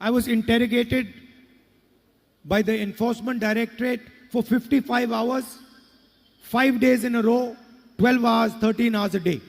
I was interrogated by the Enforcement Directorate for 55 hours, five days in a row, 12 hours, 13 hours a day.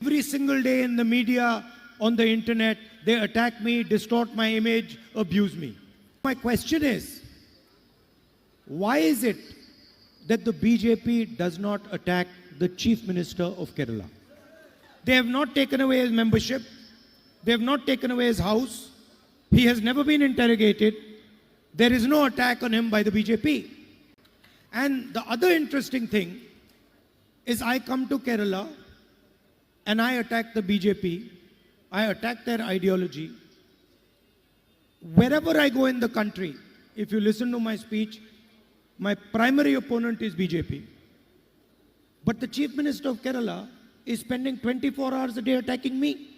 Every single day in the media, on the internet, they attack me, distort my image, abuse me. My question is why is it that the BJP does not attack the Chief Minister of Kerala? They have not taken away his membership, they have not taken away his house, he has never been interrogated. There is no attack on him by the BJP. And the other interesting thing is I come to Kerala and I attack the BJP, I attack their ideology. Wherever I go in the country, if you listen to my speech, my primary opponent is BJP. But the Chief Minister of Kerala is spending 24 hours a day attacking me.